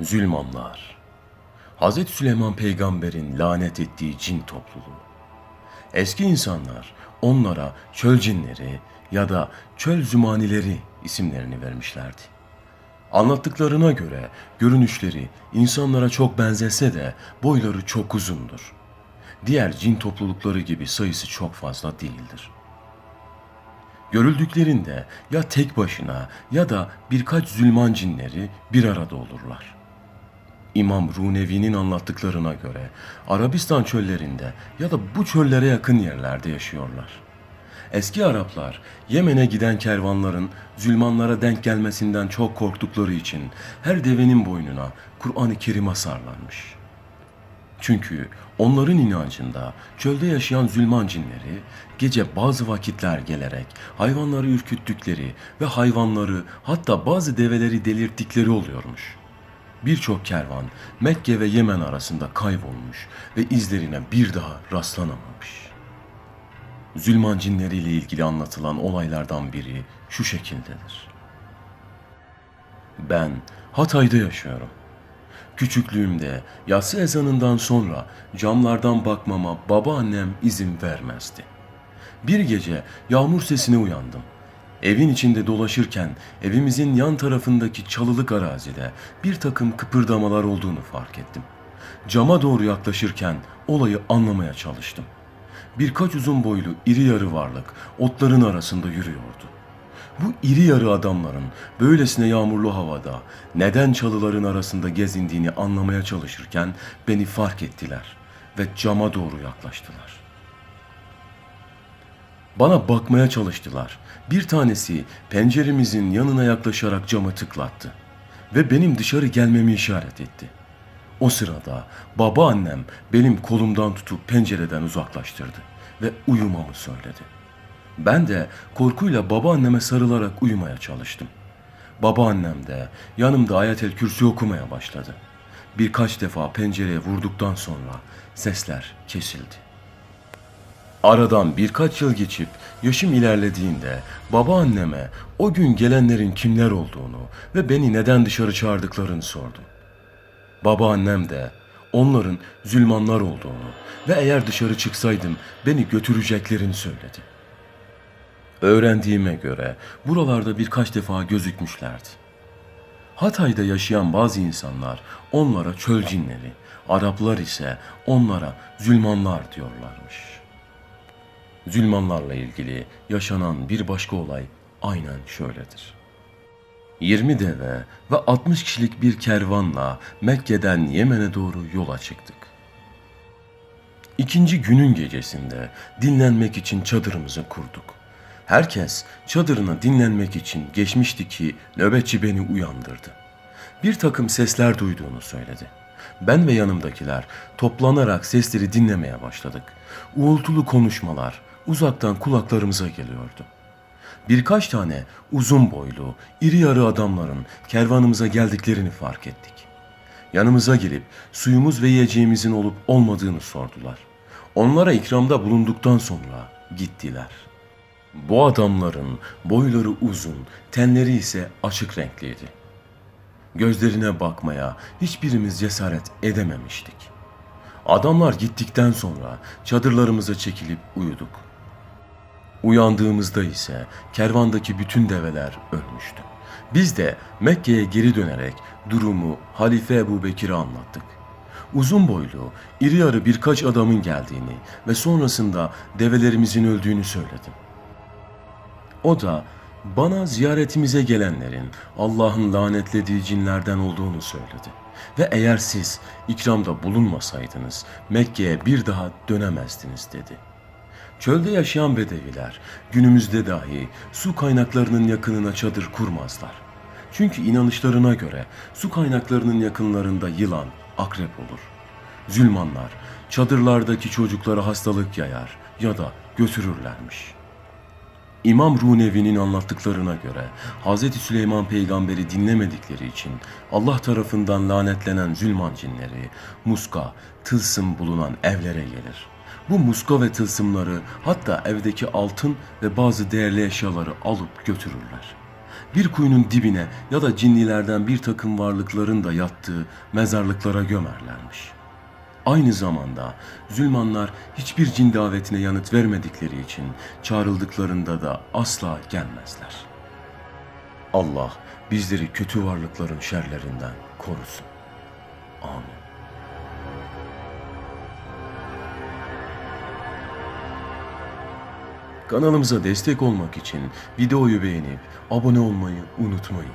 Zülmanlar. Hz. Süleyman peygamberin lanet ettiği cin topluluğu. Eski insanlar onlara çöl cinleri ya da çöl zümanileri isimlerini vermişlerdi. Anlattıklarına göre görünüşleri insanlara çok benzese de boyları çok uzundur. Diğer cin toplulukları gibi sayısı çok fazla değildir. Görüldüklerinde ya tek başına ya da birkaç zülman cinleri bir arada olurlar. İmam Runevi'nin anlattıklarına göre Arabistan çöllerinde ya da bu çöllere yakın yerlerde yaşıyorlar. Eski Araplar Yemen'e giden kervanların Zülmanlara denk gelmesinden çok korktukları için her devenin boynuna Kur'an-ı Kerim asarlanmış. Çünkü onların inancında çölde yaşayan zülman cinleri gece bazı vakitler gelerek hayvanları ürküttükleri ve hayvanları hatta bazı develeri delirttikleri oluyormuş. Birçok kervan Mekke ve Yemen arasında kaybolmuş ve izlerine bir daha rastlanamamış. Zülman cinleriyle ilgili anlatılan olaylardan biri şu şekildedir. Ben Hatay'da yaşıyorum. Küçüklüğümde yatsı ezanından sonra camlardan bakmama babaannem izin vermezdi. Bir gece yağmur sesine uyandım. Evin içinde dolaşırken evimizin yan tarafındaki çalılık arazide bir takım kıpırdamalar olduğunu fark ettim. Cama doğru yaklaşırken olayı anlamaya çalıştım. Birkaç uzun boylu iri yarı varlık otların arasında yürüyordu. Bu iri yarı adamların böylesine yağmurlu havada neden çalıların arasında gezindiğini anlamaya çalışırken beni fark ettiler ve cama doğru yaklaştılar. Bana bakmaya çalıştılar. Bir tanesi penceremizin yanına yaklaşarak camı tıklattı ve benim dışarı gelmemi işaret etti. O sırada babaannem benim kolumdan tutup pencereden uzaklaştırdı ve uyumamı söyledi. Ben de korkuyla babaanneme sarılarak uyumaya çalıştım. Babaannem de yanımda ayetel kürsü okumaya başladı. Birkaç defa pencereye vurduktan sonra sesler kesildi. Aradan birkaç yıl geçip yaşım ilerlediğinde babaanneme o gün gelenlerin kimler olduğunu ve beni neden dışarı çağırdıklarını sordum. Babaannem de onların zülmanlar olduğunu ve eğer dışarı çıksaydım beni götüreceklerini söyledi. Öğrendiğime göre buralarda birkaç defa gözükmüşlerdi. Hatay'da yaşayan bazı insanlar onlara çöl cinleri, Araplar ise onlara zülmanlar diyorlarmış. Zülmanlarla ilgili yaşanan bir başka olay aynen şöyledir. 20 deve ve 60 kişilik bir kervanla Mekke'den Yemen'e doğru yola çıktık. İkinci günün gecesinde dinlenmek için çadırımızı kurduk. Herkes çadırına dinlenmek için geçmişti ki nöbetçi beni uyandırdı. Bir takım sesler duyduğunu söyledi. Ben ve yanımdakiler toplanarak sesleri dinlemeye başladık. Uğultulu konuşmalar uzaktan kulaklarımıza geliyordu. Birkaç tane uzun boylu, iri yarı adamların kervanımıza geldiklerini fark ettik. Yanımıza gelip suyumuz ve yiyeceğimizin olup olmadığını sordular. Onlara ikramda bulunduktan sonra gittiler. Bu adamların boyları uzun, tenleri ise açık renkliydi. Gözlerine bakmaya hiçbirimiz cesaret edememiştik. Adamlar gittikten sonra çadırlarımıza çekilip uyuduk. Uyandığımızda ise kervandaki bütün develer ölmüştü. Biz de Mekke'ye geri dönerek durumu Halife Ebu Bekir'e anlattık. Uzun boylu, iri yarı birkaç adamın geldiğini ve sonrasında develerimizin öldüğünü söyledim. O da bana ziyaretimize gelenlerin Allah'ın lanetlediği cinlerden olduğunu söyledi. Ve eğer siz ikramda bulunmasaydınız Mekke'ye bir daha dönemezdiniz dedi. Çölde yaşayan bedeviler günümüzde dahi su kaynaklarının yakınına çadır kurmazlar. Çünkü inanışlarına göre su kaynaklarının yakınlarında yılan, akrep olur. Zülmanlar çadırlardaki çocuklara hastalık yayar ya da götürürlermiş.'' İmam Runevi'nin anlattıklarına göre Hz. Süleyman peygamberi dinlemedikleri için Allah tarafından lanetlenen zülman cinleri muska, tılsım bulunan evlere gelir. Bu muska ve tılsımları hatta evdeki altın ve bazı değerli eşyaları alıp götürürler. bir kuyunun dibine ya da cinnilerden bir takım varlıkların da yattığı mezarlıklara gömerlermiş. Aynı zamanda Zülmanlar hiçbir cin davetine yanıt vermedikleri için çağrıldıklarında da asla gelmezler. Allah bizleri kötü varlıkların şerlerinden korusun. Amin. Kanalımıza destek olmak için videoyu beğenip abone olmayı unutmayın.